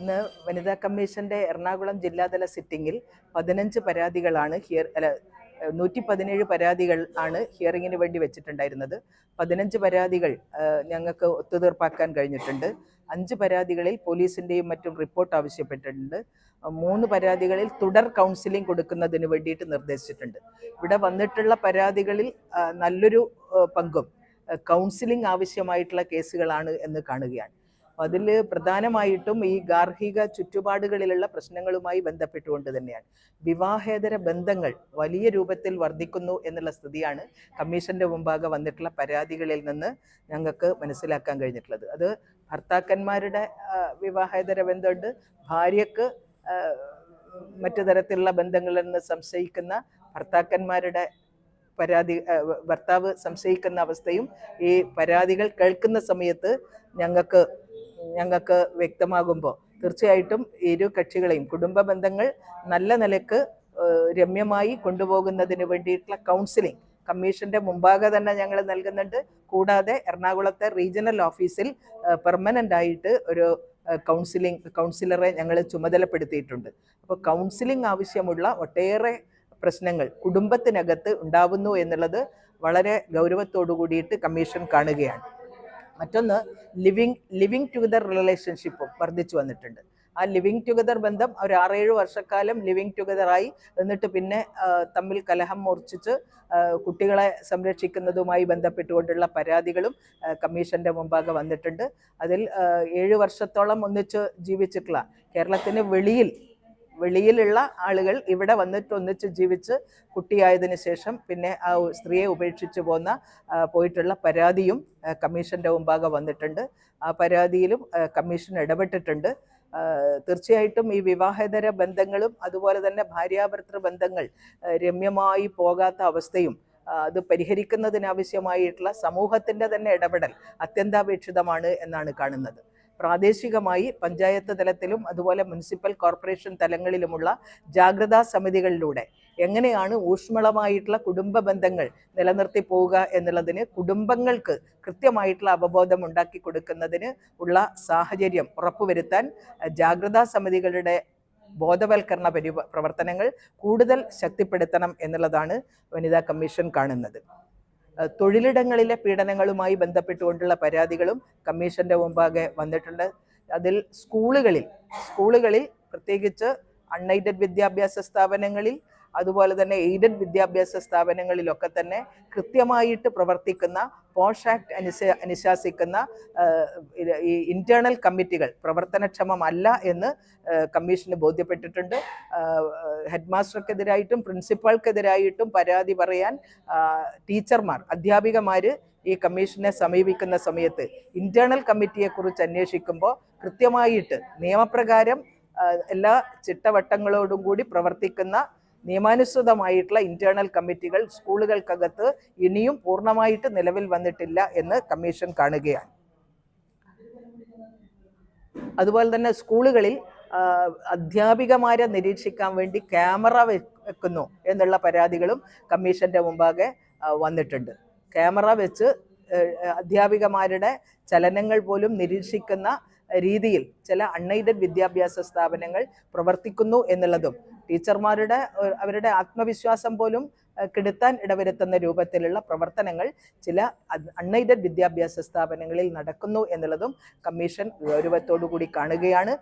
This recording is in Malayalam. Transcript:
ഇന്ന് വനിതാ കമ്മീഷന്റെ എറണാകുളം ജില്ലാതല സിറ്റിംഗിൽ പതിനഞ്ച് പരാതികളാണ് ഹിയർ അല്ല നൂറ്റി പതിനേഴ് പരാതികൾ ആണ് ഹിയറിങ്ങിന് വേണ്ടി വെച്ചിട്ടുണ്ടായിരുന്നത്. പതിനഞ്ച് പരാതികൾ ഞങ്ങൾക്ക് ഒത്തുതീർപ്പാക്കാൻ കഴിഞ്ഞിട്ടുണ്ട്. അഞ്ച് പരാതികളിൽ പോലീസിന്റെയും മറ്റും റിപ്പോർട്ട് ആവശ്യപ്പെട്ടിട്ടുണ്ട്. മൂന്ന് പരാതികളിൽ തുടർ കൗൺസിലിംഗ് കൊടുക്കുന്നതിന് വേണ്ടിയിട്ട് നിർദ്ദേശിച്ചിട്ടുണ്ട്. ഇവിടെ വന്നിട്ടുള്ള പരാതികളിൽ നല്ലൊരു പങ്കും കൗൺസിലിംഗ് ആവശ്യമായിട്ടുള്ള കേസുകളാണ് എന്ന് കാണുകയാണ്. അതിൽ പ്രധാനമായിട്ടും ഈ ഗാർഹിക ചുറ്റുപാടുകളിലുള്ള പ്രശ്നങ്ങളുമായി ബന്ധപ്പെട്ടുകൊണ്ട് തന്നെയാണ്. വിവാഹേതര ബന്ധങ്ങൾ വലിയ രൂപത്തിൽ വർദ്ധിക്കുന്നു എന്നുള്ള സ്ഥിതിയാണ് കമ്മീഷന്റെ മുമ്പാകെ വന്നിട്ടുള്ള പരാതികളിൽ നിന്ന് ഞങ്ങൾക്ക് മനസ്സിലാക്കാൻ കഴിഞ്ഞിട്ടുള്ളത്. അത് ഭർത്താക്കന്മാരുടെ വിവാഹേതര ബന്ധമുണ്ട്. ഭാര്യക്ക് മറ്റു തരത്തിലുള്ള ബന്ധങ്ങളിൽ നിന്ന് സംശയിക്കുന്ന ഭർത്താക്കന്മാരുടെ പരാതി ഭർത്താവ് സംശയിക്കുന്ന അവസ്ഥയും ഈ പരാതികൾ കേൾക്കുന്ന സമയത്ത് ഞങ്ങൾക്ക് ഞങ്ങൾക്ക് വ്യക്തമാകുമ്പോൾ തീർച്ചയായിട്ടും ഇരു കക്ഷികളെയും കുടുംബ ബന്ധങ്ങൾ നല്ല നിലയ്ക്ക് രമ്യമായി കൊണ്ടുപോകുന്നതിന് വേണ്ടിയിട്ടുള്ള കൗൺസിലിംഗ് കമ്മീഷന്റെ മുമ്പാകെ തന്നെ ഞങ്ങൾ നൽകുന്നുണ്ട്. കൂടാതെ എറണാകുളത്തെ റീജിയണൽ ഓഫീസിൽ പെർമനന്റ് ആയിട്ട് ഒരു കൗൺസിലിംഗ് കൗൺസിലറെ ഞങ്ങൾ ചുമതലപ്പെടുത്തിയിട്ടുണ്ട്. അപ്പോൾ കൗൺസിലിംഗ് ആവശ്യമുള്ള ഒട്ടേറെ പ്രശ്നങ്ങൾ കുടുംബത്തിനകത്ത് ഉണ്ടാവുന്നു എന്നുള്ളത് വളരെ ഗൗരവത്തോടു കൂടിയിട്ട് കമ്മീഷൻ കാണുകയാണ്. മറ്റൊന്ന് ലിവിങ് ലിവിങ് ടുഗദർ റിലേഷൻഷിപ്പും വർദ്ധിച്ചു വന്നിട്ടുണ്ട്. ആ ലിവിങ് ടുഗദർ ബന്ധം ഒരു ആറേഴ് വർഷക്കാലം ലിവിങ് ടുഗദറായി എന്നിട്ട് പിന്നെ തമ്മിൽ കലഹം മൂർച്ഛിച്ച് കുട്ടികളെ സംരക്ഷിക്കുന്നതുമായി ബന്ധപ്പെട്ടുകൊണ്ടുള്ള പരാതികളും കമ്മീഷന്റെ മുമ്പാകെ വന്നിട്ടുണ്ട്. അതിൽ ഏഴ് വർഷത്തോളം ഒന്നിച്ച് ജീവിച്ചിട്ടുള്ള കേരളത്തിന് വെളിയിൽ വെളിയിലുള്ള ആളുകൾ ഇവിടെ വന്നിട്ട് ഒന്നിച്ച് ജീവിച്ച് കുട്ടിയായതിനു ശേഷം പിന്നെ ആ സ്ത്രീയെ ഉപേക്ഷിച്ച് പോന്ന പോയിട്ടുള്ള പരാതിയും കമ്മീഷന്റെ മുമ്പാകെ വന്നിട്ടുണ്ട്. ആ പരാതിയിലും കമ്മീഷൻ ഇടപെട്ടിട്ടുണ്ട്. തീർച്ചയായിട്ടും ഈ വിവാഹേതര ബന്ധങ്ങളും അതുപോലെ തന്നെ ഭാര്യാഭർത്തൃ ബന്ധങ്ങൾ രമ്യമായി പോകാത്ത അവസ്ഥയും അത് പരിഹരിക്കുന്നതിനാവശ്യമായിട്ടുള്ള സമൂഹത്തിന്റെ തന്നെ ഇടപെടൽ അത്യന്താപേക്ഷിതമാണ് എന്നാണ് കാണുന്നത്. പ്രാദേശികമായി പഞ്ചായത്ത് തലത്തിലും അതുപോലെ മുനിസിപ്പൽ കോർപ്പറേഷൻ തലങ്ങളിലുമുള്ള ജാഗ്രതാ സമിതികളിലൂടെ എങ്ങനെയാണ് ഊഷ്മളമായിട്ടുള്ള കുടുംബ ബന്ധങ്ങൾ നിലനിർത്തി പോവുക എന്നുള്ളതിന് കുടുംബങ്ങൾക്ക് കൃത്യമായിട്ടുള്ള അവബോധം ഉണ്ടാക്കി കൊടുക്കുന്നതിന് ഉള്ള സാഹചര്യം ഉറപ്പുവരുത്താൻ ജാഗ്രതാ സമിതികളുടെ ബോധവൽക്കരണ പരി പ്രവർത്തനങ്ങൾ കൂടുതൽ ശക്തിപ്പെടുത്തണം എന്നുള്ളതാണ് വനിതാ കമ്മീഷൻ കാണുന്നത്. തൊഴിലിടങ്ങളിലെ പീഡനങ്ങളുമായി ബന്ധപ്പെട്ടുകൊണ്ടുള്ള പരാതികളും കമ്മീഷന്റെ മുമ്പാകെ വന്നിട്ടുണ്ട്. അതിൽ സ്കൂളുകളിൽ സ്കൂളുകളിൽ പ്രത്യേകിച്ച് അൺഎയ്ഡഡ് വിദ്യാഭ്യാസ സ്ഥാപനങ്ങളിൽ അതുപോലെ തന്നെ എയ്ഡഡ് വിദ്യാഭ്യാസ സ്ഥാപനങ്ങളിലൊക്കെ തന്നെ കൃത്യമായിട്ട് പ്രവർത്തിക്കുന്ന പോഷ് ആക്ട് അനുശ അനുശാസിക്കുന്ന ഈ ഇന്റേണൽ കമ്മിറ്റികൾ പ്രവർത്തനക്ഷമമല്ല എന്ന് കമ്മീഷന് ബോധ്യപ്പെട്ടിട്ടുണ്ട്. ഹെഡ് മാസ്റ്റർക്കെതിരായിട്ടും പ്രിൻസിപ്പാൾക്കെതിരായിട്ടും പരാതി പറയാൻ ടീച്ചർമാർ അധ്യാപികമാർ ഈ കമ്മീഷനെ സമീപിക്കുന്ന സമയത്ത് ഇന്റേണൽ കമ്മിറ്റിയെക്കുറിച്ച് അന്വേഷിക്കുമ്പോൾ കൃത്യമായിട്ട് നിയമപ്രകാരം എല്ലാ ചിട്ടവട്ടങ്ങളോടും കൂടി പ്രവർത്തിക്കുന്ന നിയമാനുസൃതമായിട്ടുള്ള ഇന്റേണൽ കമ്മിറ്റികൾ സ്കൂളുകൾക്കകത്ത് ഇനിയും പൂർണമായിട്ട് നിലവിൽ വന്നിട്ടില്ല എന്ന് കമ്മീഷൻ കാണുകയാണ്. അതുപോലെ തന്നെ സ്കൂളുകളിൽ അധ്യാപികമാരെ നിരീക്ഷിക്കാൻ വേണ്ടി ക്യാമറ വെക്കുന്നു എന്നുള്ള പരാതികളും കമ്മീഷന്റെ മുമ്പാകെ വന്നിട്ടുണ്ട്. ക്യാമറ വെച്ച് അധ്യാപികമാരുടെ ചലനങ്ങൾ പോലും നിരീക്ഷിക്കുന്ന രീതിയിൽ ചില അൺഎയ്ഡഡ് വിദ്യാഭ്യാസ സ്ഥാപനങ്ങൾ പ്രവർത്തിക്കുന്നു എന്നുള്ളതും ടീച്ചർമാരുടെ അവരുടെ ആത്മവിശ്വാസം പോലും കെടുത്താൻ ഇടവരുത്തുന്ന രൂപത്തിലുള്ള പ്രവർത്തനങ്ങൾ ചില അൺഎയ്ഡഡ് വിദ്യാഭ്യാസ സ്ഥാപനങ്ങളിൽ നടക്കുന്നു എന്നുള്ളതും കമ്മീഷൻ ഗൗരവത്തോടു കൂടി കാണുകയാണ്.